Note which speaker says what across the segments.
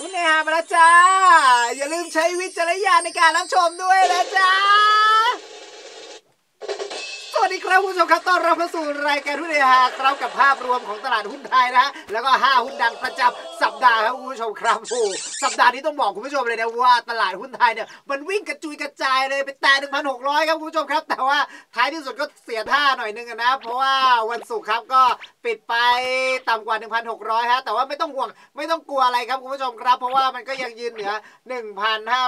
Speaker 1: คุณแอฮามาแล้วจ้า อย่าลืมใช้วิจารณญาณในการรับชมด้วยนะจ้า วัสดีครับคุณผู้ชมครับต้อนรับเข้าสู่รายการหุ้นเอฮาครับกับภาพรวมของตลาดหุ้นไทยนะฮะแล้วก็ 5 หุ้นดังประจำสัปดาห์ครับคุณผู้ชมครับโอ้สัปดาห์นี้ต้องบอกคุณผู้ชมเลยนะว่าตลาดหุ้นไทยเนี่ยมันวิ่งกระจุยกระจายเลยไปแต่1,600 ครับคุณผู้ชมครับ แต่ว่าท้ายที่สุดก็เสียท่าหน่อยนึงนะเพราะว่าวันศุกร์ครับก็ปิดไปต่ำกว่า 1,600 ฮะแต่ว่าไม่ต้องห่วงไม่ต้องกลัวอะไรครับคุณผู้ชมครับ เพราะว่ามันก็ยังยืนเหนือ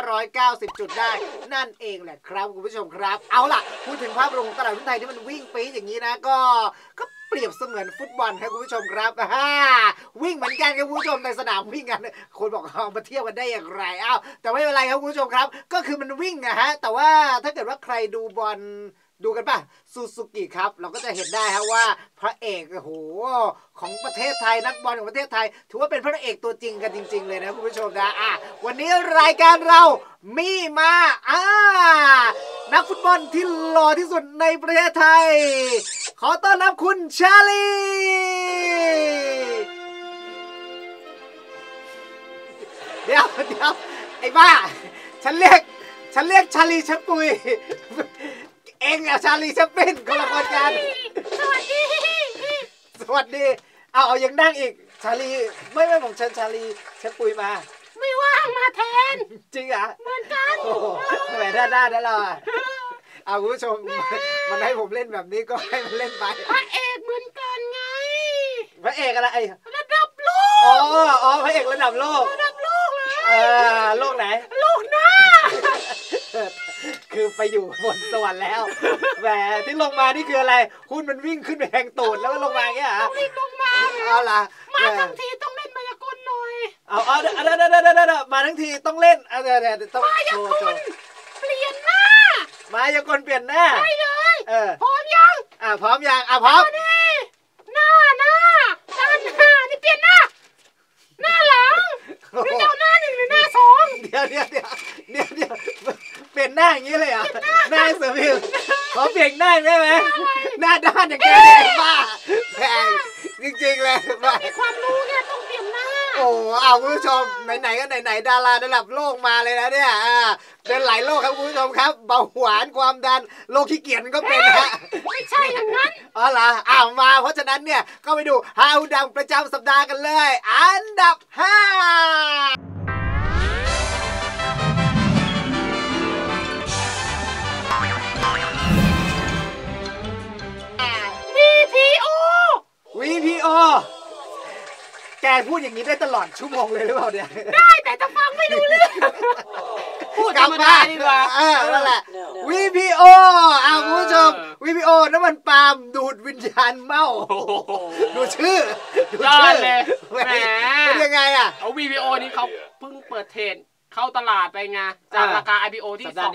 Speaker 1: 1,590 จุดได้ นั่นเองแหละครับคุณผู้ชมครับ เอาล่ะพูดถึงภาพรวมของตลาดหุ้นไทยที่มันวิ่งปี๊อย่างนี้นะก็ก็เปรียบเสมือนฟุตบอลครับคุณผู้ชมครับฮ่าวิ่งเหมือนกันครับคุณผู้ชมในสนามวิ่งกันคนบอกเอามาเทียบกันได้อย่างไรอ้าวแต่ไม่เป็นไรครับคุณผู้ชมครับ ก็คือมันวิ่งนะฮะแต่ว่าถ้าเกิดว่าใครดูบอล ดูกันป่ะซูซูกิครับ เราก็จะเห็นได้ฮะว่าพระเอกโอ้โหของประเทศไทยนักบอลของประเทศไทย ถือว่าเป็นพระเอกตัวจริงกันจริง ๆ เลยนะคุณผู้ชมนะอะวันนี้รายการเรามีมาอ่านักฟุตบอลที่หล่อที่สุดในประเทศไทย ขอต้อนรับคุณชาลีเดี๋ยวเดี๋ยวไอ้บ้าฉันเรียกฉันเรียกชาลีชัปุย เองอะชาลีชัปปินคนละคนกัน
Speaker 2: สวัสดี
Speaker 1: สวัสดี เอาเอายังนั่งอีก ชาลีไม่ไม่ผมเชิญชาลีชัปุยมา
Speaker 2: ไม่ว่างมาแทน
Speaker 1: จริงเหรอ
Speaker 2: เหมือนกัน
Speaker 1: โอ้โหแหมด้านหน้านั่นเราอะเอาคุณผู้ชมมันให้ผมเล่นแบบนี้ก็ให้มันเล่นไป
Speaker 2: พระเอกเหมือนกันไง
Speaker 1: พระเอกอะไรไอ้
Speaker 2: ระดับโล
Speaker 1: อ๋อกอ๋อพระเอกระดับโลก
Speaker 2: ระดับโลกเลย
Speaker 1: เออโลกไหน
Speaker 2: โลกหน้า
Speaker 1: คือ ไปอยู่บนสวรรค์แล้วแหมที่ลงมานี่คืออะไรหุ้นมันวิ่งขึ้นไปแทงตูดแล้วก็ลงมาอย่างเงี้ยเหรอ
Speaker 2: รีบลงมา
Speaker 1: เอาล่ะ
Speaker 2: มา
Speaker 1: แห
Speaker 2: ทั้งทีต้องเล่นมายากลหน่อย
Speaker 1: เอาเอาเดี๋ยวเดี๋ยวเดี๋ยวเดี๋ยวเดี๋ยวมาทั้งทีต้องเล่นเอาเดี๋ยวเดี๋ยวเดี๋ยวต้อง
Speaker 2: มายา
Speaker 1: โช
Speaker 2: ก
Speaker 1: ว์โช
Speaker 2: ล
Speaker 1: ว์
Speaker 2: เปลี่ยนหน้า
Speaker 1: มายากลเปลี่ยนหน้า
Speaker 2: ไปเลย
Speaker 1: เออ
Speaker 2: พร้อมยัง
Speaker 1: อะพร้อมยังอะพร้อม
Speaker 2: มาดิหน้าหน้าด้านหน้านี่เปลี่ยนหน้าหน้าหลัง
Speaker 1: โอ้
Speaker 2: หรือ
Speaker 1: โห
Speaker 2: จะเอาหน้าหนึ่งหรือหน้าสอง
Speaker 1: เดี๋ยวเดี๋ยวเดี๋ยวเดี๋ยวเดี๋ยวเปลี่ยนหน้าอย่างนี้เลยเหรอหน้าเสือพิวขอเปลี่ยนหน้าได้ไหมหน้าด้านอย่างแกเนี่ยไอ้บ้าแพงจริงๆเลยบ้า
Speaker 2: มีความรู้ไงต้องเปลี่ยนหน้า
Speaker 1: โอ้เอาคุณผู้ชมไหนๆก็ไหนๆดาราระดับโลกมาเลยนะเนี่ยอ่าเป็นหลายโรคครับคุณผู้ชมครับเบาหวานความดันโรคขี้เกียจมันก็เป็นฮะ
Speaker 2: ไม่ใช่อย่างนั้น
Speaker 1: อ๋อเหรออ้าวมา เพราะฉะนั้นเนี่ย ก็ไปดูฮาวดังประจำสัปดาห์กันเลย อันดับ 5
Speaker 2: VPO
Speaker 1: VPO แกพูดอย่างนี้ได้ตลอดชั่วโมงเลยหรือเปล่าเนี่ย
Speaker 2: ได้แต่จะฟังไม่รู้เรื่อง พูดธรรมดาดีกว่า
Speaker 1: เออ นั่นแหละ VPO อ้าวคุณผู้ชม VPO น้ำมันปาล์มดูดวิญญาณเมา ดูชื่อ ดู
Speaker 3: ยอ
Speaker 1: ชื่
Speaker 3: ดเลย
Speaker 1: แหม
Speaker 3: แหม
Speaker 1: เป็นยังไงอะ
Speaker 3: เอา VPO นี้เขาเพิ่งเปิดเทรด เข้าตลาดไปไงจากราคา IPO ที่
Speaker 1: ส
Speaker 3: อ
Speaker 1: ง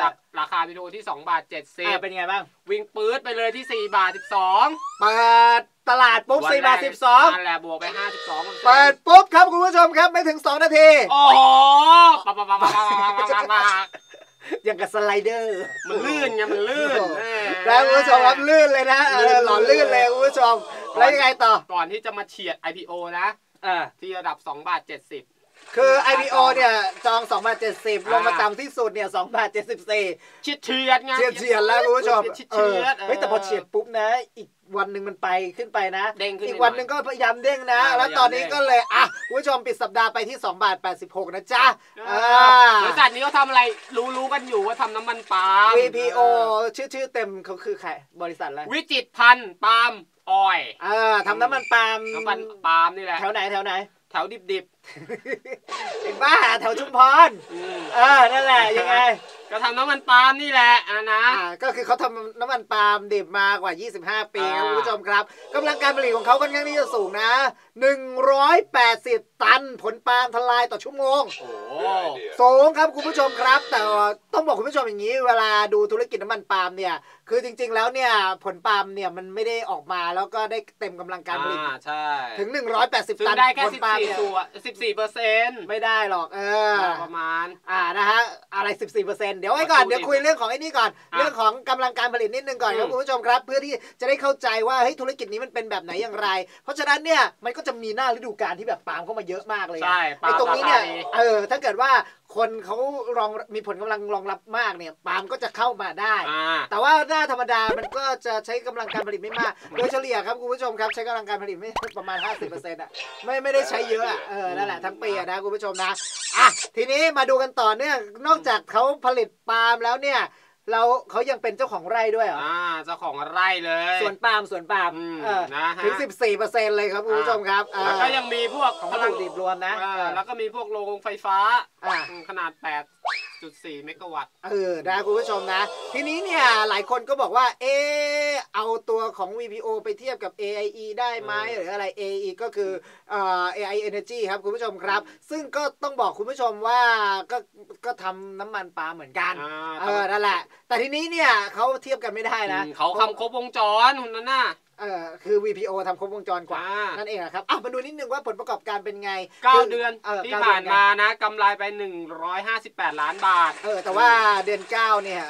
Speaker 3: จากราคา IPO ที่2บาท
Speaker 1: เจ็
Speaker 3: ดสิบ
Speaker 1: เป็นไงบ้าง
Speaker 3: วิ่งปื๊ดไปเลยที่ 4 บาท 12
Speaker 1: เปิดตลาดปุ๊บ4บาท
Speaker 3: 12แหละบวกไป 52
Speaker 1: เปิดปุ๊บครับคุณผู้ชมครับไม่ถึง 2 นาที
Speaker 3: โอ้โหปั๊บปั๊บปั๊บปั๊บปั๊บ
Speaker 1: อย่างกับสไลเดอร์
Speaker 3: มันลื่นไงมันลื่นแล้
Speaker 1: วคุณผู้ชมครับลื่นเลยนะหลอนลื่นเลยคุณผู้ชมแล้วยังไงต่อ
Speaker 3: ก่อนที่จะมาเฉียด IPO นะที่ระดับ2บาท70
Speaker 1: คือ IPO เนี่ยจอง2บาท70 ลงมา
Speaker 3: อ่า
Speaker 1: ต่ำที่สุดเนี่ย2บาท74
Speaker 3: เฉียดเฉียดไง
Speaker 1: เฉียดเฉียดแล้วคุณผู้ชม
Speaker 3: เฉียด
Speaker 1: เอ
Speaker 3: เฉี
Speaker 1: อย
Speaker 3: ด
Speaker 1: เฮ้ยแต่พอเฉียดปุ๊บนะ อีกวันหนึ่งมันไปขึ้นไปนะ
Speaker 3: เด้งขึ้น
Speaker 1: อีก
Speaker 3: ไป
Speaker 1: วันหนึ่งก็พยายามเด้งนะ
Speaker 3: อ่า
Speaker 1: แล้วตอนนี้
Speaker 3: พยายามเด้ง
Speaker 1: ก็เลยอะคุณผู้ชมปิดสัปดาห์ไปที่2บาท86 นะจ๊ะ
Speaker 3: เอ
Speaker 1: อ่า
Speaker 3: อบริษัทนี้เขาทำอะไรรู้รู้กันอยู่ว่าทำน้ำมันปาล์ม
Speaker 1: VPO ชื่อชื่อเต็มเขาคือใครบริษัทอะไร
Speaker 3: วิจิตรพันธ์ปาล์มออยล์
Speaker 1: เออทำน้ำมันปาล์ม
Speaker 3: น้ำมันปาล์มนี่แหละ
Speaker 1: แถวไหนแถวไหน
Speaker 3: แถวดิบ
Speaker 1: ไอ้บ้าแถวชุมพร
Speaker 3: ๆอืม
Speaker 1: เออนั่นแหละยังไง
Speaker 3: ก็ทำน้ำมันปาล์มนี่แหละอะนะ
Speaker 1: อ่าก็คือเขาทำน้ำมันปาล์มดิบมากว่า 25 ปีครับ
Speaker 3: อ่า
Speaker 1: คุณผู้ชมครับกำลังการผลิตของเขาค่อนข้างที่จะสูงนะ 180 ตันผลปาล์มทลายต่อชั่วโมง
Speaker 3: โอ้
Speaker 1: สูงครับคุณผู้ชมครับแต่ต้องบอกคุณผู้ชมอย่างนี้ เวลาดูธุรกิจน้ำมันปาล์มเนี่ยคือจริง ๆ แล้วเนี่ยผลปาล์มเนี่ยมันไม่ได้ออกมาแล้วก็ได้เต็มกำลังการผลิต
Speaker 3: อ่าใช่
Speaker 1: ถึง 180
Speaker 3: ซึ่ง
Speaker 1: ตัน
Speaker 3: ได้แค่
Speaker 1: ผลปาล์มเนี่ย
Speaker 3: 14ส่วน14เปอร์เซ็นต์
Speaker 1: ไม่ได้หรอกเออ
Speaker 3: ประมาณ
Speaker 1: อ่านะฮะอะไร 14%เเดี๋ยวไว้ก่อน
Speaker 3: วัตถุดิบ
Speaker 1: เดี๋ยวคุยเรื่องของไอ้นี่ก่อน
Speaker 3: อะ
Speaker 1: เรื่องของกำลังการผลิตนิดนึงก่อนครับ
Speaker 3: อืม
Speaker 1: คุณผู้ชมครับ เพื่อที่จะได้เข้าใจว่าเฮ้ยธุรกิจนี้มันเป็นแบบไหนอย่างไร เพราะฉะนั้นเนี่ยมันก็จะมีหน้าฤดูกาลที่แบบปาล์มเข้ามาเยอะมากเลย
Speaker 3: ใช่
Speaker 1: ไอ้ตรงนี้เนี่ย
Speaker 3: ปาล์มราคาดี
Speaker 1: เออถ้าเกิดว่า คนเขารองมีผลกำลังรองรับมากเนี่ยปาล์มก็จะเข้ามาได้
Speaker 3: อ่า
Speaker 1: แต่ว่าหน้าธรรมดามันก็จะใช้กำลังการผลิตไม่มาก โดยเฉลี่ยครับคุณผู้ชมครับใช้กำลังการผลิตไม่ประมาณ 50%อะไม่ไม่ได้ใช้เยอะอะเออนั่นแหละทั้งปีอะนะคุณผู้ชมนะอะทีนี้มาดูกันต่อเนื่องนอกจากเขาผลิตปาล์มแล้วเนี่ย เราเขายังเป็นเจ้าของไร่ด้วยเหรอ
Speaker 3: อ่าเจ้าของไร่เลย
Speaker 1: สวนปาล์มสวนปาล์ม
Speaker 3: อืม
Speaker 1: เออ
Speaker 3: นะฮะ
Speaker 1: ถึง 14%เลยครับคุณผู้ชมครับเออ
Speaker 3: แล้วก็ยังมีพวก
Speaker 1: ของวัตถุดิบรวมนะ
Speaker 3: เออแล้วก็มีพวกโรงไฟฟ้า
Speaker 1: อะ
Speaker 3: ขนาด 8.4เมกะวัตต์
Speaker 1: เออนะคุณผู้ชมนะ ทีนี้เนี่ยหลายคนก็บอกว่า เออเอาตัวของ VPO ไปเทียบกับ AIE ได้ไหมหรืออะไร AIE ก็คือเอ่อ AI Energy ครับคุณผู้ชมครับ ซึ่งก็ต้องบอกคุณผู้ชมว่าก็ก็ทำน้ำมันปาล์มเหมือนกัน
Speaker 3: อ่า
Speaker 1: เออนั่นแหละ แต่ทีนี้เนี่ยเขาเทียบกันไม่ได้นะ
Speaker 3: อืมเขาคำครบวงจรคนนั้นน่ะ
Speaker 1: เออคือ VPO ทำครบวงจรกว่า
Speaker 3: อ่า
Speaker 1: นั่นเองนะครับอะมาดูนิดนึงว่าผลประกอบการเป็นไง
Speaker 3: เก้า
Speaker 1: คื
Speaker 3: เดือน
Speaker 1: เออ
Speaker 3: ที่
Speaker 1: เก้
Speaker 3: ผ่าน
Speaker 1: เดือ
Speaker 3: มานะกำไรไป 158 ล้านบาท
Speaker 1: เออแต่ว่าเดือนเก้าเนี่ย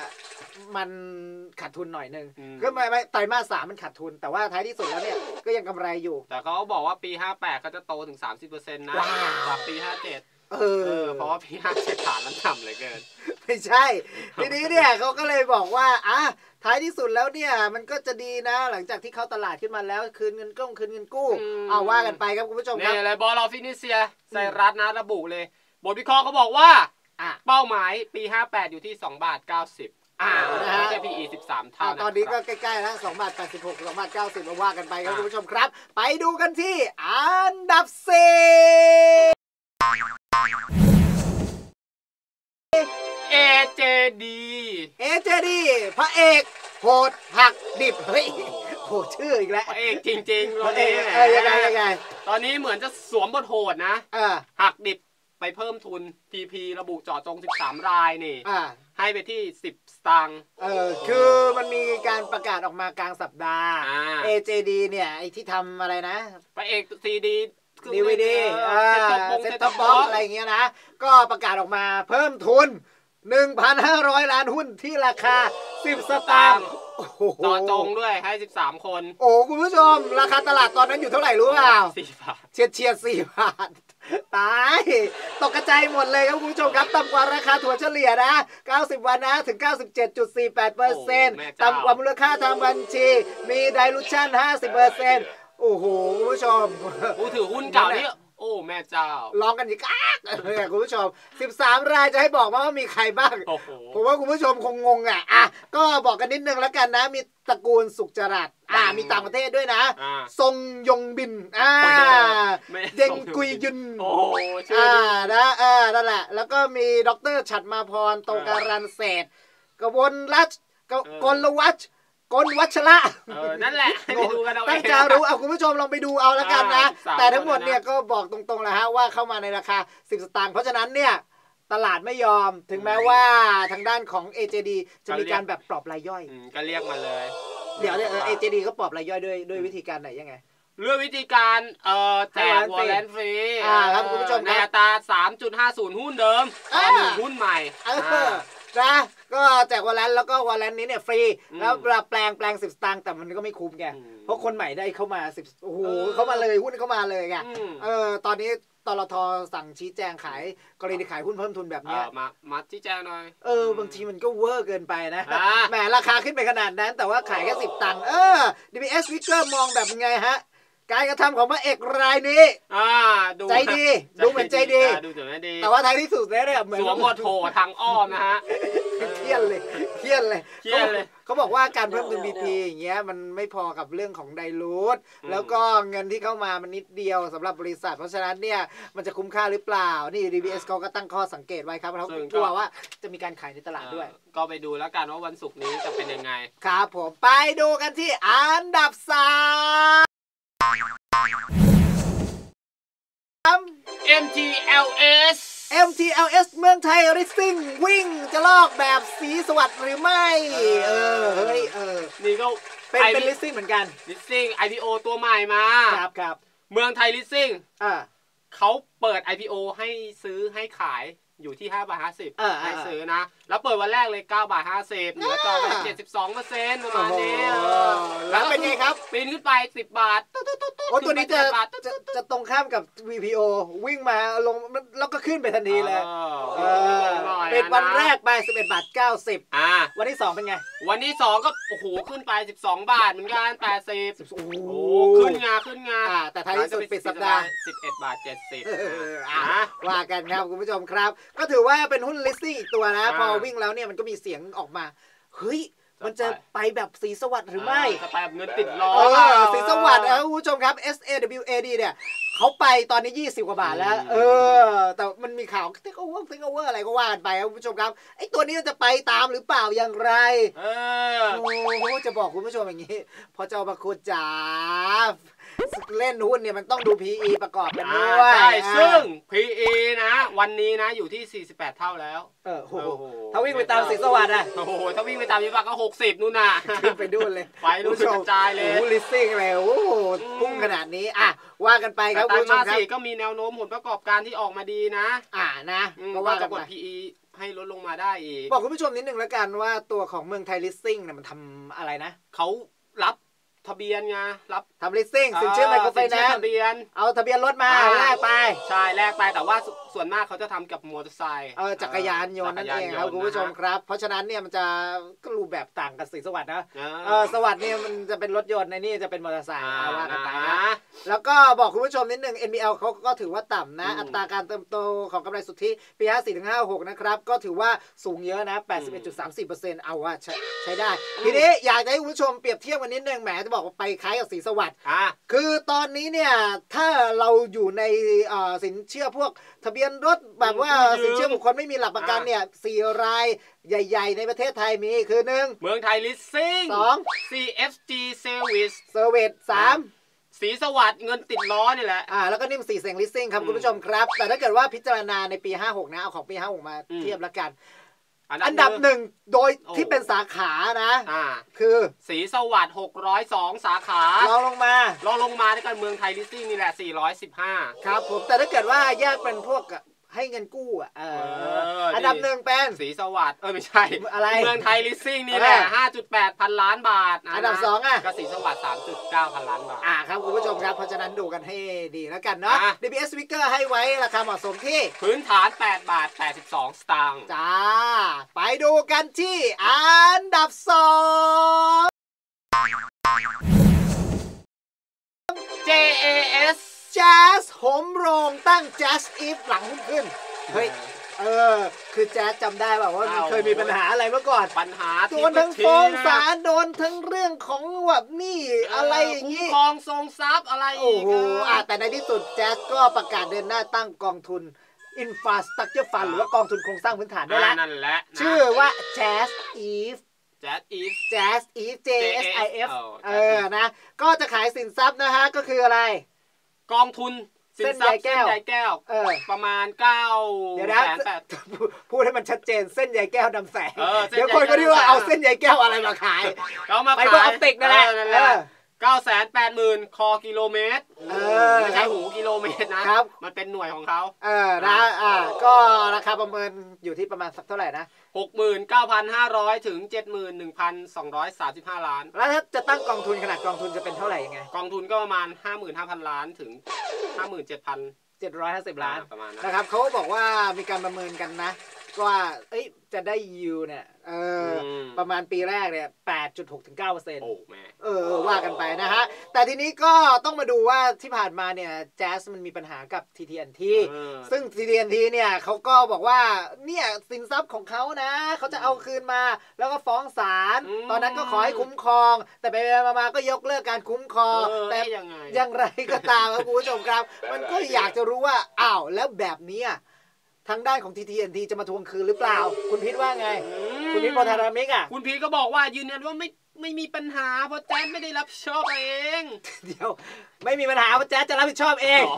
Speaker 1: มันขาดทุนหน่อยนึง
Speaker 3: อืม
Speaker 1: ก็ไม่ไม่ไตรมาสสามมันขาดทุน แต่ว่าท้ายที่สุดแล้วเนี่ยก็ยังกำไรอยู่
Speaker 3: แต่เขาบอกว่าปี 58เขาจะโตถึง 30%นะ
Speaker 1: ว้าว
Speaker 3: จากปี 57
Speaker 1: เอ
Speaker 3: เอ
Speaker 1: อ
Speaker 3: อ เพราะว่าปี 57ฐานมันต่ำเหลือเกิน
Speaker 1: ไม่ใช่ ทีนี้เนี่ยเขาก็เลยบอกว่าอะ ท้ายที่สุดแล้วเนี่ยมันก็จะดีนะ หลังจากที่เขาตลาดขึ้นมาแล้วคืนเงินก้งคืนเงินกู้
Speaker 3: อืม
Speaker 1: เอาว่ากันไปครับคุณผู้ชมค
Speaker 3: นี่
Speaker 1: รับ
Speaker 3: เลยบอลอฟินิเซียไซรัสนะระบุเลย บทวิเคราะห์เขาบอกว่า
Speaker 1: อะ
Speaker 3: เป้าหมายปี 58 อยู่ที่ 2 บาท 90
Speaker 1: อ่านะฮะ
Speaker 3: ไม่ใช่ PE 13 เท่า
Speaker 1: อะ
Speaker 3: นะ
Speaker 1: ตอนนี้ก็
Speaker 3: ครับ
Speaker 1: ใกล้ๆแล้วสองบาทแปดสิบหกสองบาทเก้าสิบมาว่ากันไปครับ
Speaker 3: อะ
Speaker 1: คุณผู้ชมครับ ไปดูกันที่อันดับสี่
Speaker 3: AJD
Speaker 1: เอเจ ดีพระเอกโหดหักดิบเฮ้ยโหชื่ออีกแล้ว
Speaker 3: พระเอกจริงๆ
Speaker 1: พ
Speaker 3: ตอ
Speaker 1: ระ
Speaker 3: น
Speaker 1: เอ
Speaker 3: นี้
Speaker 1: ก
Speaker 3: แหม
Speaker 1: เออยังไงยังไง
Speaker 3: ตอนนี้เหมือนจะสวมบทโหดนะ
Speaker 1: เออ
Speaker 3: หักดิบไปเพิ่มทุน PP ระบุเจาะจง 13 รายนี่
Speaker 1: อ่า
Speaker 3: ให้ไปที่ 10 สตางค์
Speaker 1: เออคือมันมีการประกาศออกมากลางสัปดาห์
Speaker 3: อ่า
Speaker 1: AJD เนี่ยไอที่ทำอะไรนะ
Speaker 3: พระเอก CD
Speaker 1: DVD
Speaker 3: เอ
Speaker 1: อ่า
Speaker 3: อ
Speaker 1: เซ็ต
Speaker 3: เซ็ต
Speaker 1: ท็
Speaker 3: ท็
Speaker 1: อ
Speaker 3: อ
Speaker 1: ป
Speaker 3: ป
Speaker 1: บ็
Speaker 3: บ็
Speaker 1: อ
Speaker 3: อกก
Speaker 1: อะไรอย่างเงี้ยนะ ก็ประกาศออกมาเพิ่มทุน 1,500 ล้านหุ้นที่ราคา 10 สตางค์โอ้โห
Speaker 3: เจาะจงด้วยให้ 13 คน
Speaker 1: โอ้คุณผู้ชม ราคาตลาดตอนนั้นอยู่เท่าไหร่รู้เปล่า
Speaker 3: สี่บาท
Speaker 1: เฉียดเฉียดสี่บาทตายตกกระจายหมดเลยครับคุณผู้ชมครับต่ำกว่าราคาถั่วเฉลี่ยนะ 90 วันนะถึง 97.48เปอร์เซ็นต์
Speaker 3: โอ้แม่เจ้า
Speaker 1: ต่ำกว่ามูลค่าทางบัญชี มีไดลูชั่น 50เปอร์เซ็นต์โอ้โห คุณผู้ชม
Speaker 3: ผู้ถือหุ้นเก่านี่ โอ้แม่เจ้า
Speaker 1: ลองกันอีกอ๊ากเลยคุณผู้ชม 13 รายจะให้บอกมาว่ามีใครบ้าง
Speaker 3: โอ้โห
Speaker 1: ผมว่าคุณผู้ชมคงงงอะอะก็บอกกันนิดนึงแล้วกันนะ มีตระกูลสุขจรัสอ่ามีต่างประเทศด้วยนะ
Speaker 3: อ่า
Speaker 1: ทรงยงบินอ่า
Speaker 3: ไม่
Speaker 1: เจงกุยยุน
Speaker 3: โอ้โหชื่อ
Speaker 1: อ่า
Speaker 3: นี้
Speaker 1: นะเออนั่นแหละ แล้วก็มีดรฉัดมาพรโตการันเศรษฐ์กวนรัชก
Speaker 3: เออก
Speaker 1: ลวัช กลวัชระ
Speaker 3: เออนั่นแหละให้ไปดูกันเอาเอ
Speaker 1: ตั้ง
Speaker 3: ง
Speaker 1: ใจรู้เอาคุณผู้ชมลองไปดูเอาแล้วกันนะ
Speaker 3: อ่า13
Speaker 1: แต่ทั้งหมด
Speaker 3: คนนะ
Speaker 1: เนี่ยก็บอกตรงๆแล้วฮะว่าเข้ามาในราคา 10 สตางค์เพราะฉะนั้นเนี่ยตลาดไม่ยอมถึงแม้ว่าทางด้านของ AJD จะมีการแบบปรับรายย่อย
Speaker 3: อืมก็เรียกมาเลย
Speaker 1: เดี๋ยวเอ AJD ก็ปรับรายย่อยด้วยด้วยวิธีการไหนยังไง
Speaker 3: เรื่องวิธีการเอ่อแจก
Speaker 1: ให้
Speaker 3: ว
Speaker 1: ว
Speaker 3: อ
Speaker 1: อ
Speaker 3: ล
Speaker 1: ล
Speaker 3: เล
Speaker 1: เล
Speaker 3: น
Speaker 1: น
Speaker 3: ฟรี
Speaker 1: อ่าครับคุณผู้ชมครับ
Speaker 3: ในอัตรา3.50 หุ้นเดิมต่อ
Speaker 1: อ่า
Speaker 3: หนึ่งหุ้นใหม่
Speaker 1: เออนะก็ แจกวอลเลนแล้วก็วอลเลนนี้เนี่ยฟรี
Speaker 3: อืม
Speaker 1: แล้วเวลาแปลงแปลงสิบสตางค์แต่มันก็ไม่คุ้มแก
Speaker 3: อืม
Speaker 1: เพราะคนใหม่ได้เข้ามาสิบโอ้โห
Speaker 3: เออ
Speaker 1: เข้ามาเลยหุ้นเข้ามาเลยไง
Speaker 3: อืม
Speaker 1: เออตอนนี้ตลทสั่งชี้แจงขายกรณีขายหุ้นเพิ่มทุนแบบ
Speaker 3: เอ
Speaker 1: เนี้ย
Speaker 3: อมามาชี้แจงหน่อย
Speaker 1: เออบางทีมันก็เวอร์เกินไปนะ
Speaker 3: อ่า
Speaker 1: แหมราคาขึ้นไปขนาดนั้น แต่ว่าขายแค่สิบตังค์เออ DBS Wicker มองแบบไงฮะ การกระทำของพระเอกรายนี้
Speaker 3: อ่าดู
Speaker 1: ใจดี ดูเหมือนใจดี
Speaker 3: อ่าดูเหมือนใจดี
Speaker 1: แต่ว่าท้ายที่สุดแล้วเนี่ยเหมือน
Speaker 3: สวมบทโหทางอ้อมนะฮะ
Speaker 1: เครียดเลยเครียดเลย
Speaker 3: เครียดเลย
Speaker 1: เขาบอกว่าการเพิ่มทุน BP อย่างเงี้ยมันไม่พอกับเรื่องของไดรูท
Speaker 3: อืม
Speaker 1: แล้วก็เงินที่เข้ามามันนิดเดียวสำหรับบริษัท เพราะฉะนั้นเนี่ยมันจะคุ้มค่าหรือเปล่า นี่ DBS เขาก็ตั้งข้อสังเกตไว้ครับเพราะเขากลัวว่าจะมีการขายในตลาดด้วย
Speaker 3: เออก็ไปดูแล้วกันว่าวันศุกร์นี้จะเป็นยังไง
Speaker 1: ครับผมไปดูกันที่อันดับสาม
Speaker 3: MTLS
Speaker 1: MTLS เมืองไทยริซิ่งวิ่งจะลอกแบบสีสวัสดิ์หรือไม่ เออ เฮ้ย เออ
Speaker 3: นี่ก็
Speaker 1: เป็นเป็นลิสซิ่งเหมือนกัน
Speaker 3: ลิสซิ่ง IPO ตัวใหม่มา
Speaker 1: ครับครับ
Speaker 3: เมืองไทยลิสซิ่ง
Speaker 1: อ่า
Speaker 3: เขาเปิด IPO ให้ซื้อให้ขาย อยู่ที่5บาท50
Speaker 1: เออเออ
Speaker 3: ให้ซื้อนะ แล้วเปิดวันแรกเลย9บาท50เหลือจอไป72เปอร์เซ็นต์ประมาณนี้
Speaker 1: โอ้โห
Speaker 3: เออ
Speaker 1: แล้วเป็นไงครับ
Speaker 3: ปีนขึ้นไป10บาท
Speaker 1: โอ้ตัวนี้จะ
Speaker 3: ขึ้นไป7บาท
Speaker 1: จะจะตรงข้ามกับ VPO วิ่งมาลงแล้วก็ขึ้นไปทันทีเลยเออ
Speaker 3: หอยะ
Speaker 1: เป็นวันแรกไป11บาท90
Speaker 3: อ่า
Speaker 1: วันที่ 2 เป็นไง
Speaker 3: วันที่สองก็โอ้โหขึ้นไป 12 บาทเหมือนกัน80
Speaker 1: โอ้โห
Speaker 3: โอ้ขึ้นงาขึ้นงา
Speaker 1: อ่าแต่ท้ายที่สุดปิดสัปดาห์
Speaker 3: 11บาท70
Speaker 1: เอออะ
Speaker 3: นะ
Speaker 1: ว่ากันครับคุณผู้ชมครับก็ถือว่าเป็นหุ้น listing อีกตัวนะ
Speaker 3: อ่า
Speaker 1: พอวิ่งแล้วเนี่ยมันก็มีเสียงออกมาเฮ้ยมันจะไปแบบสีสวัสดิ์หรือไม่
Speaker 3: สแตมเงินติดล้อ
Speaker 1: เออสีสวัสดิ์นะคุณผู้ชมครับ S A W A D เนี่ยเขาไปตอนนี้ 20 กว่าบาทแล้ว เออ แต่มันมีข่าว take over take over อะไรก็ว่ากันไปครับคุณผู้ชมครับไอ้ตัวนี้มันจะไปตามหรือเปล่าอย่างไร
Speaker 3: เออ
Speaker 1: โอ้โหจะบอกคุณผู้ชมอย่างนี้ พอเจ้าประคุณจ๋า เล่นหุ้นเนี่ยมันต้องดู PE ประกอบกัน
Speaker 3: อ่า
Speaker 1: ด้วย
Speaker 3: ใช่
Speaker 1: อ่า
Speaker 3: ซึ่ง PE นะ วันนี้นะอยู่ที่ 48 เท่าแล้ว
Speaker 1: เออโอ้โห
Speaker 3: โอ้โห
Speaker 1: ถ้าวิ่งไปตามสีสวัสดิ์อะ
Speaker 3: โอ้โห ถ้าวิ่งไปตามวิบากก็ 60 นู่นน่ะ
Speaker 1: ขึ้นไปดูนเลย
Speaker 3: ไปนู่นกระจายเลย
Speaker 1: โอ้โหลิสซิ่งเลยโอ้โห
Speaker 3: อืม
Speaker 1: พุ่งขนาดนี้อะว่ากันไปครับ
Speaker 3: แต่
Speaker 1: คุณ
Speaker 3: ไตร
Speaker 1: ผู้ช
Speaker 3: มามส
Speaker 1: ครับ
Speaker 3: สี่ก็มีแนวโน้มผลประกอบการที่ออกมาดีนะ
Speaker 1: อ่านะ
Speaker 3: อืม
Speaker 1: ก็
Speaker 3: ก็
Speaker 1: ว่ากั
Speaker 3: จะ
Speaker 1: น
Speaker 3: กด
Speaker 1: ไป
Speaker 3: PE ให้ลดลงมาได้อีก
Speaker 1: บอกคุณผู้ชมนิดนึงแล้วกันว่าตัวของเมืองไทยลิสซิ่งเนี่ยมันทำอะไรนะ
Speaker 3: เขารับ ทะเบียนไงรับ
Speaker 1: ทำลิสซิ่งสินเชื่อไมโครไฟ
Speaker 3: สิน
Speaker 1: แน
Speaker 3: เชื่อน
Speaker 1: ซ์
Speaker 3: ทะเบียน
Speaker 1: เอาทะเบียนรถมา
Speaker 3: อ่า
Speaker 1: แลกไป
Speaker 3: ใช่แลกไปแต่ว่าสส่วนมากเขาจะทำกับมอเตอร์ไซค์
Speaker 1: เออจักรยานยนต์นั่นเองครับคุณผู้ชมครับ เพราะฉะนั้นเนี่ยมันจะก็รูปแบบต่างกับสีสวัสดิ์นะ
Speaker 3: เอ
Speaker 1: เออสวัสดิ์เนี่ยมันจะเป็นรถยนต์ในนี่จะเป็นมอเตอร์ไซค์
Speaker 3: อ่า
Speaker 1: เอาว่ากันไปนะ
Speaker 3: นะ
Speaker 1: แล้วก็บอกคุณผู้ชมนิดนึง NBL เขาก็ถือว่าต่ำนะ
Speaker 3: อืม
Speaker 1: อัตราการเติบโตของกำไรสุทธิปี 54ถึง56 นะครับ ก็ถือว่าสูงเยอะนะ 81.34%เอาว่าใช้ใช้ได้ ทีนี้อยากจะให้คุณผู้ชมเปรียบเทียบกันนิดนึงแหมจะบอกว่าไปคล้ายกับสีสวัสดิ์
Speaker 3: อะ
Speaker 1: คือตอนนี้เนี่ยถ้าเราอยู่ในเอ่อสินเชื่อพวก ทะเบียนรถแบบว่าสินเชื่อบุคคลไม่มีหลักประกันเนี่ยสี่รายใหญ่ ๆ ในประเทศไทยมีคือหนึ่ง
Speaker 3: เมืองไทยลิสซิ่ง
Speaker 1: สอง
Speaker 3: CFG Service
Speaker 1: เซอร์เวสสาม
Speaker 3: สีสวัสดิ์เงินติดล้อนี่แหละ
Speaker 1: อ่า แล้วก็นิ่มสี่เสียงลิสซิ่งครับ
Speaker 3: อืม
Speaker 1: คุณผู้ชมครับ แต่ถ้าเกิดว่าพิจารณาในปี 56 นะ เอาของปี 56 มา
Speaker 3: อืม
Speaker 1: เทียบแล้วกัน อันดับหนึ่งโดย
Speaker 3: โอ้
Speaker 1: ที่เป็นสาขานะ
Speaker 3: อ่า
Speaker 1: คือ
Speaker 3: สีสวัสดิ์602 สาขา
Speaker 1: ลองลงมา
Speaker 3: ลองลงมาด้วยกันเมืองไทยลิสซิ่งนี่แหละ 415
Speaker 1: ครับผมแต่ถ้าเกิดว่าแยกเป็นพวกให้เงินกู้อะเออ
Speaker 3: เอออั
Speaker 1: อัน ดับหนึ่งเป็น
Speaker 3: สีสวัสดิ์เออไม่ใช่
Speaker 1: อะไร
Speaker 3: เมืองไทยลิสซิ่งนี่แหละ
Speaker 1: เออ
Speaker 3: 5.8 พันล้านบาทนะ
Speaker 1: อันดับสองอะ
Speaker 3: ก็สีสวัสดิ์3.9 พันล้านบาท
Speaker 1: อ่าครับคุณผู้ชมครับ เพราะฉะนั้นดูกันให้ดีแล้วกันเนาะ
Speaker 3: อะ
Speaker 1: DBS Wicker ให้ไว้ราคาเหมาะสมที่
Speaker 3: พื้นฐาน 8 บาท 82 สตางค์
Speaker 1: จ้า ไปดูกันที่อันดับสอง
Speaker 3: JAS
Speaker 1: แจ๊สโหมโรงตั้งแจ๊สอีฟหลังหุ้นขึ้น เฮ้ย เออ คือแจ๊สจำได้แบบว่ามัน
Speaker 3: อ้าว
Speaker 1: เคยมีปัญหาอะไรเมื่อก่อน
Speaker 3: ปัญหา
Speaker 1: โด
Speaker 3: ที่
Speaker 1: นทั้ง
Speaker 3: เมื่
Speaker 1: ฟ้อง
Speaker 3: กี้นะ
Speaker 1: ศาลโดนทั้งเรื่องของแบบหนี่อะไรอย่าง
Speaker 3: คุ้ม
Speaker 1: นี้
Speaker 3: ครองทรงทรัพย์อะไร
Speaker 1: โอ้
Speaker 3: อีก
Speaker 1: โห
Speaker 3: อะ
Speaker 1: อะแต่ในที่สุดแจ๊สก็ประกาศเดินหน้าตั้งกองทุน Infrastructure Fund หรือว่ากองทุนโครงสร้างพื้นฐานได้
Speaker 3: อ่า
Speaker 1: แล้ว
Speaker 3: นั่นแหละนะ
Speaker 1: ชื่อว่า Jazz Eve
Speaker 3: แจ๊สอีฟ
Speaker 1: Jazz Eve J S I F
Speaker 3: เออ
Speaker 1: เออนะ ก็จะขายสินทรัพย์นะฮะ ก็คืออะไร
Speaker 3: กองทุน สินทรัพย์
Speaker 1: เส้
Speaker 3: เส้
Speaker 1: น
Speaker 3: น
Speaker 1: ใย
Speaker 3: ใย
Speaker 1: แก้
Speaker 3: แก้
Speaker 1: ว
Speaker 3: ว
Speaker 1: เออ
Speaker 3: ประมาณ9
Speaker 1: เดี๋ยวนะ
Speaker 3: แสนแปด
Speaker 1: พูดให้มันชัดเจนเส้นใยแก้วดำแสง
Speaker 3: เออเส้นใย
Speaker 1: เดี๋ยวคนก็นึกว่า
Speaker 3: แก้ว
Speaker 1: เอาเส้นใยแก้วอะไรมาขาย
Speaker 3: เขามา
Speaker 1: ไฟเบอร์ออปติกนั่นแหละ
Speaker 3: เออนั่นแห
Speaker 1: เอ
Speaker 3: ละ
Speaker 1: อ
Speaker 3: เก้าแสนแปดหมื่นคอกิโลเมตร
Speaker 1: เออ
Speaker 3: ไม่ใช่หูกิโลเมตรนะ
Speaker 1: ครับ
Speaker 3: มันเป็นหน่วยของเขา
Speaker 1: เออนะอ่าก็ราคาประเมินอยู่ที่ประมาณสักเท่าไหร่นะ
Speaker 3: 69,500 ถึง 71,235 ล้าน
Speaker 1: แล้วถ้าจะตั้งกองทุนขนาดกองทุนจะเป็นเท่าไหร่ยังไง
Speaker 3: กองทุนก็ประมาณ 55,000 ล้านถึง 57,000
Speaker 1: 750 ล้าน
Speaker 3: ประมาณนั้น
Speaker 1: นะครับเขาก็บอกว่ามีการประเมินกันนะ ว่า เอ้ย จะได้ยิวเนี่ย เอออ
Speaker 3: ม
Speaker 1: ประมาณปีแรกเนี่ย8.6ถึง9เปอร์เซ็นต์
Speaker 3: โอ้แม่
Speaker 1: เออ ว่ากันไปนะฮะ แต่ทีนี้ก็ต้องมาดูว่าที่ผ่านมาเนี่ย แจ๊สมันมีปัญหากับ TTNT
Speaker 3: เออ
Speaker 1: ซึ่ง TTNT เนี่ยเขาก็บอกว่า เนี่ย สินทรัพย์ของเขานะ เขาจะเอาคืนมา แล้วก็ฟ้องศาล
Speaker 3: อืม
Speaker 1: ตอนนั้นก็ขอให้คุ้มครอง แต่ไปๆมาๆก็ยกเลิกการคุ้มครอง
Speaker 3: เออ
Speaker 1: แต่
Speaker 3: เอ๊ะยังไง
Speaker 1: อย่างไรก็ตามครับคุณผู้ชมครับ มันก็อยากจะรู้ว่า อ้าว แล้วแบบเนี้ย ทางด้านของ TTNT จะมาทวงคืนหรือเปล่า คุณพิษว่าไง
Speaker 3: อืม
Speaker 1: คุณพิษโพธารามิกอะ
Speaker 3: คุณพีทก็บอกว่ายืนยันว่าไม่ ไม่มีปัญหาเพราะแจ๊ดไม่ได้รับผิดชอบเอง
Speaker 1: เดี๋ยว ไม่มีปัญหาว่าแจ๊สจะรับผิดชอบเอง
Speaker 3: อ๋อ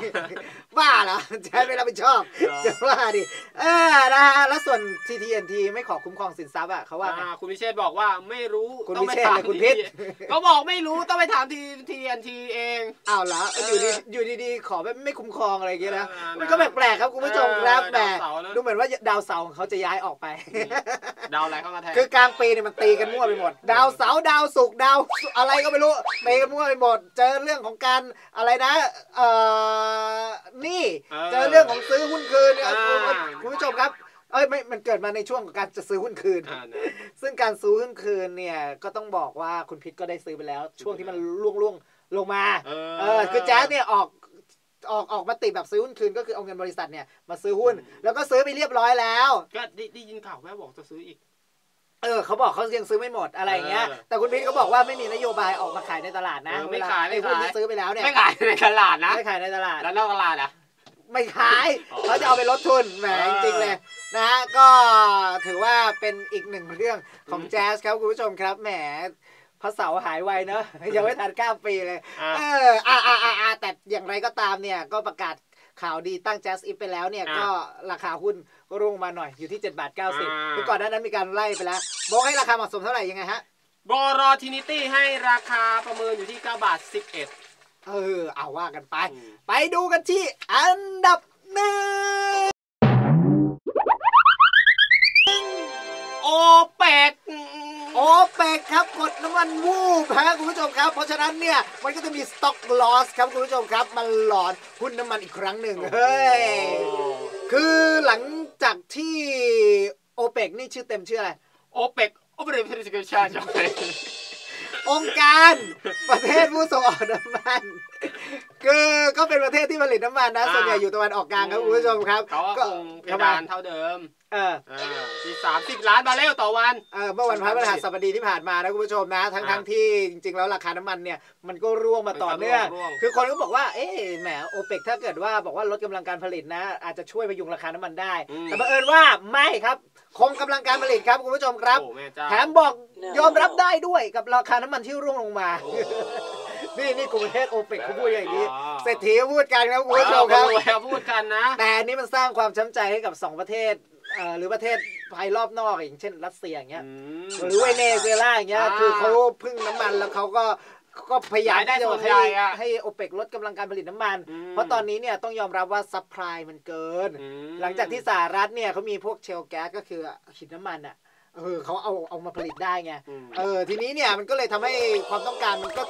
Speaker 1: บ้าเหรอแจ๊สไม่รับผิดชอบ
Speaker 3: เหรอ
Speaker 1: จะว่าดิเออนะฮะแล้วส่วน TTNT ไม่ขอคุ้มครองสินทรัพย์อะเขาว่าไง
Speaker 3: อ่าคุณพิเชษบอกว่าไม่รู้
Speaker 1: คุณ
Speaker 3: ต้องไป
Speaker 1: พิเชษ
Speaker 3: ถาม
Speaker 1: เลยคุณพิษ
Speaker 3: ก็บอกไม่รู้ต้องไปถามทีทีเอ็นทีเอง
Speaker 1: อ้าวเหรอ
Speaker 3: เออ
Speaker 1: อยู่ดีอยู่ดีๆขอไม่ไม่คุ้มครองอะไรอย่างเงี้ยนะ
Speaker 3: เออ
Speaker 1: มันก็แปลกๆครับคุณผู้ชมครับ
Speaker 3: เออ
Speaker 1: แหม
Speaker 3: ดาวเสาร์นะ
Speaker 1: ดูเหมือนว่าดาวเสาร์ของเขาจะย้ายออกไป
Speaker 3: ดาวอะไรเข้ามาแทน
Speaker 1: คือกลางปีเนี่ยมันตีกันมั่วไปหมด ดาวเสาร์ดาวศุกร์ดาวอะไรก็ไม่รู้ตีกันมั่วไปหมด เจอเรื่องของการอะไรนะเอ่อนี่เจอเรื่องของซื้อหุ้นคืนเนี่ยคุณผู้ชมครับเอ้ยไม่ มันเกิดมาในช่วงของการจะซื้อหุ้นคืน
Speaker 3: อ่านะ
Speaker 1: ซึ่งการซื้อหุ้นคืนเนี่ยก็ต้องบอกว่าคุณพิษก็ได้ซื้อไปแล้ว ช่วงที่มันล่วงล่วงๆลงมา
Speaker 3: เออ
Speaker 1: เออคือแจ๊สเนี่ยออก ออกออกมาติแบบซื้อหุ้นคืนก็คือเอาเงินบริษัทเนี่ยมาซื้อหุ้น แล้วก็ซื้อไปเรียบร้อยแล้ว
Speaker 3: ก็ได้ได้ยินข่าวแม่บอกจะซื้ออีก
Speaker 1: เออเขาบอกเขายังซื้อไม่หมดอะไรอย่างเงี้ย
Speaker 3: เออ
Speaker 1: แต่คุณพิษเขาบอกว่าไม่มีนโยบายออกมาขายในตลาดนะ
Speaker 3: เออไม่
Speaker 1: เวล
Speaker 3: ขายไม่
Speaker 1: ไอ้หุ้น
Speaker 3: ขาย
Speaker 1: ที่ซื้อไปแล้วเนี่ย
Speaker 3: ไม่ขายในตลาดนะ
Speaker 1: ไม่ขายในตลาด
Speaker 3: แล้วนอกตลาดอะ
Speaker 1: ไม่ขาย
Speaker 3: อ๋อ
Speaker 1: เขาจะเอาไปลดทุนแหม
Speaker 3: เออ
Speaker 1: จริงๆเลยนะฮะก็ถือว่าเป็นอีกหนึ่งเรื่องของ
Speaker 3: อืม
Speaker 1: แจ๊สครับคุณผู้ชมครับแหม พระเสาร์หายไวเนอะยังไม่ทันเก้าปีเลย
Speaker 3: อะ
Speaker 1: เอออ่าอ่าอ่าอ่าแต่อย่างไรก็ตามเนี่ยก็ประกาศข่าวดีตั้งแจ๊สอิฟไปแล้วเนี่ย
Speaker 3: อ่า
Speaker 1: ก็ราคาหุ้นก็ร่วงมาหน่อยอยู่ที่7บาท
Speaker 3: อ่า
Speaker 1: 90คือก่อนหน้านั้นมีการไล่ไปแล้วบอกให้ราคาเหมาะสมเท่าไหร่ยังไงฮะ
Speaker 3: บรอทินิตี้ให้ราคาประเมินอยู่ที่9บาท11
Speaker 1: เออ เอาว่ากันไป
Speaker 3: อืม
Speaker 1: ไปดูกันที่อันดับหนึ่ง
Speaker 3: โอเปก
Speaker 1: โอ เปกครับกดน้ำมันวูบฮะคุณผู้ชมครับ เพราะฉะนั้นเนี่ยมันก็จะมีสต็อกลอสครับคุณผู้ชมครับมันหลอนหุ้นน้ำมันอีกครั้งหนึ่งเฮ้ยคือหลังจากที่โอเปกนี่ชื่อเต็มชื่ออะไร
Speaker 3: โอเปกโอเปอเรชั่นซิเคชัน
Speaker 1: องค์การประเทศผู้ส่งออกน้ำมันคือก็เป็นประเทศที่ผลิตน้ำมันนะส่วนใหญ่อยู่ตะวันออกกลางครับคุณผู้ชมครับ
Speaker 3: เขาก็คงเพดานเท่าเดิม
Speaker 1: เออ
Speaker 3: เออที่30ล้านบาร์เรลต่อวัน
Speaker 1: เออเมื่อวันพฤหัสบดีที่ผ่านมานะคุณผู้ชมนะ ทั้ง
Speaker 3: อ่า
Speaker 1: ทั้งที่จริง ๆ แล้วราคาน้ำมันเนี่ยมันก็ร่วงมาต่อเนื่อง
Speaker 3: มันก็ร่วง
Speaker 1: คือคนก็บอกว่าเอ๊ะแหมโอเปกถ้าเกิดว่าบอกว่าลดกำลังการผลิตนะ อาจจะช่วยพยุงราคาน้ำมันได้
Speaker 3: อืม
Speaker 1: แต่บังเอิญว่าไม่ครับคงกำลังการผลิตครับคุณผู้ชมครับ
Speaker 3: โอ้แม่เจ้า
Speaker 1: แถมบอกยอมรับได้ด้วยกับราคาน้ำมันที่ร่วงลงมา
Speaker 3: โอ้
Speaker 1: นี่นี่กลุ่มประเทศโอเปกเขาพูดอย่างนี้
Speaker 3: อ๋อ
Speaker 1: เศรษฐีพูดกันครับคุณผู้ชมครับ
Speaker 3: เออคนรวยพูดกันนะ
Speaker 1: แต่อันนี้มันสร้างความช้ำใจให้กับสองประเทศเอ่อ หรือประเทศภายรอบนอกอย่างเช่น รัสเซียอย่างเงี้ย
Speaker 3: อืม
Speaker 1: หรือเวเนซุเอลาอย่างเงี้ย
Speaker 3: อ่า
Speaker 1: คือเขาพึ่งน้ำมันแล้วเขาก็ก็พยายาม
Speaker 3: รายได้
Speaker 1: ที่จะ
Speaker 3: ส่วน
Speaker 1: ให้
Speaker 3: ใหญ่อะ
Speaker 1: ให้โอเปกลดกำลังการผลิตน้ำมัน
Speaker 3: อืม
Speaker 1: เพราะตอนนี้เนี่ยต้องยอมรับว่าซัพพลายมันเกิน
Speaker 3: อืม
Speaker 1: หลังจากที่สหรัฐเนี่ยเขามีพวกเชลแก๊สก็คือหินน้ำมันอะเออเขาเอาเอามาผลิตได้ไง
Speaker 3: อืม
Speaker 1: เออทีนี้เนี่ยมันก็เลยทำให้ความต้องการมันก็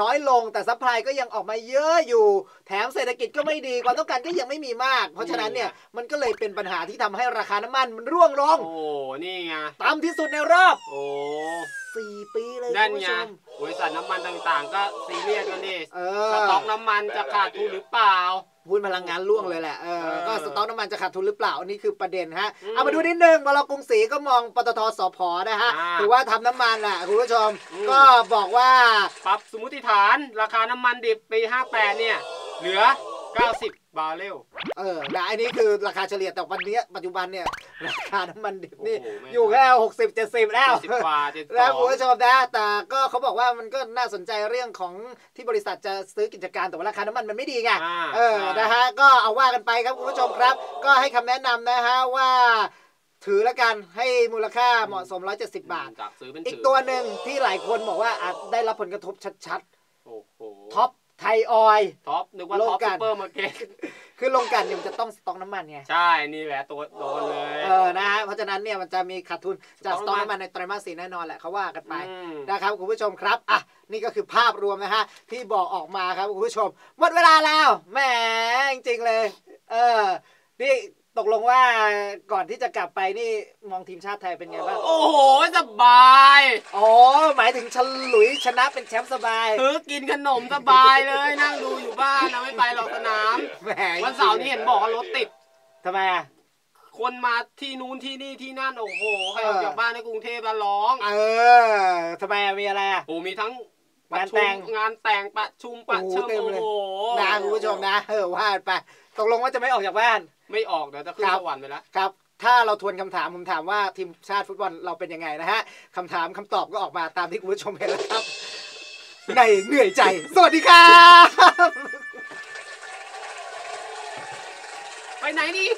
Speaker 1: น้อยลงแต่ซัพพลายก็ยังออกมาเยอะอยู่ แถมเศรษฐกิจก็ไม่ดีความต้องการก็ยังไม่มีมาก เพราะฉะนั้นเนี่ยมันก็เลยเป็นปัญหาที่ทำให้ราคาน้ำมันมันร่วงลง
Speaker 3: โอ้นี่ไง
Speaker 1: ต่ำที่สุดในรอบ
Speaker 3: โอ้
Speaker 1: 4ปีเลย
Speaker 3: นั่
Speaker 1: คุ
Speaker 3: น
Speaker 1: ณผู้
Speaker 3: ไง
Speaker 1: ชม
Speaker 3: บริษัทน้ำมันต่างๆ ก็ซีเรียสกันดิ
Speaker 1: เอ
Speaker 3: ส
Speaker 1: อ
Speaker 3: ต็อกน้ำมันจะขาดทุนหรือเปล่า
Speaker 1: หุ้นพลังงานร่วงเลยแหละเออ
Speaker 3: เออ
Speaker 1: ก็สต็อกน้ำมันจะขาดทุนหรือเปล่า อันนี้คือประเด็นฮะ
Speaker 3: อืม
Speaker 1: เอามาดูนิดนึงบลกรุงศรีก็มองปตทสพนะฮะ
Speaker 3: อ่า
Speaker 1: ถือว่าทำน้ำมันแหละคุณผู้ชม
Speaker 3: อืม
Speaker 1: ก็บอกว่า
Speaker 3: ปรับสมมติฐาน ราคาน้ำมันดิบปี 58 เนี่ย เหลือ 90 บาร์เรล
Speaker 1: เออนะอันนี้คือราคาเฉลี่ยแต่วันนี้ปัจจุบันเนี่ย ราคาน้ำมันดิบนี่
Speaker 3: โอ้โหไม่
Speaker 1: อยู่แค่หกสิบเจ็ดสิบแล้ว
Speaker 3: 70กว่า72
Speaker 1: แล้วคุณผู้ชมนะแต่ก็เขาบอกว่ามันก็น่าสนใจเรื่องของที่บริษัทจะซื้อกิจการแต่ว่าราคาน้ำมันมันไม่ดีไง
Speaker 3: อ่า
Speaker 1: เออ
Speaker 3: ใช่
Speaker 1: นะฮะก็เอาว่ากันไปครับคุณผู้ชมครับ ก็ให้คำแนะนำนะฮะว่า ถือแล้วกันให้มูลค่าเหมาะสม 170 บาท
Speaker 3: จากซื้อเป็น
Speaker 1: อีก
Speaker 3: ถื
Speaker 1: ตัวหนึ่งที่หลายคนบอกว่าอาจได้รับผลกระทบชัด
Speaker 3: โอ้โห
Speaker 1: ๆท็อป ไทยออยล์
Speaker 3: ท็อปนึกว่า
Speaker 1: โล
Speaker 3: ท็อป
Speaker 1: กั
Speaker 3: ซู
Speaker 1: น
Speaker 3: เปอร์มาร์เก็ต
Speaker 1: คือลงกันเนี่ยมันจะต้องสต็อกน้ำมันไง
Speaker 3: ใช่นี่แหละตัวโดนเลย
Speaker 1: เออนะฮะเพราะฉะนั้นเนี่ยมันจะมีขาดทุนจากส
Speaker 3: สต็
Speaker 1: ต็อ
Speaker 3: อกก
Speaker 1: น้ำ
Speaker 3: น้ำมั
Speaker 1: มัน
Speaker 3: น
Speaker 1: ในไตรมาสสี่แน่นอนแหละเขาว่ากันไป
Speaker 3: อืม
Speaker 1: นะครับคุณผู้ชมครับอะนี่ก็คือภาพรวมนะฮะที่บอกออกมาครับคุณผู้ชม หมดเวลาแล้วแหมจริงๆเลย เออนี่ ตกลงว่าก่อนที่จะกลับไปนี่มองทีมชาติไทยเป็นไงบ้าง
Speaker 3: โอ้โห สบาย
Speaker 1: อ๋อหมายถึงฉลุยชนะเป็นแชมป์สบาย
Speaker 3: คือกินขนมสบายเลยนั่งดูอยู่บ้านนะไม่ไปหรอกสนาม
Speaker 1: แหม
Speaker 3: วันเสาร์นี่เห็นบอกว่ารถติด
Speaker 1: ทำไมอะ
Speaker 3: คนมาที่นู้นที่นี่ที่นั่นโอ้โหใคร
Speaker 1: เออ
Speaker 3: ออกจากบ้านในกรุงเทพมาร้อง
Speaker 1: เออทำไมอะมีอะไรอะ
Speaker 3: โอ้มีทั้งประ
Speaker 1: งาน
Speaker 3: ชุ
Speaker 1: แต่
Speaker 3: ม
Speaker 1: ง
Speaker 3: งานแต่งประชุมประ
Speaker 1: โอ้โห
Speaker 3: ชุม
Speaker 1: เต็ม
Speaker 3: โอ้
Speaker 1: เลย
Speaker 3: โห
Speaker 1: นะคุณผู้ชมนะเออว่าไป ตกลงว่าจะไม่ออกจากบ้าน
Speaker 3: ไม่ออกเดี๋ยวจะขึ้น
Speaker 1: ครับ
Speaker 3: สวรรค์ไปแล้ว
Speaker 1: ครับถ้าเราทวนคำถามผมถามว่าทีมชาติฟุตบอลเราเป็นยังไงนะฮะคำถามคำตอบก็ออกมาตามที่คุณผู้ชมเห็นแล้วครับ ในเหนื่อยใจ สวัสดีครับ
Speaker 3: ไปไหนนี่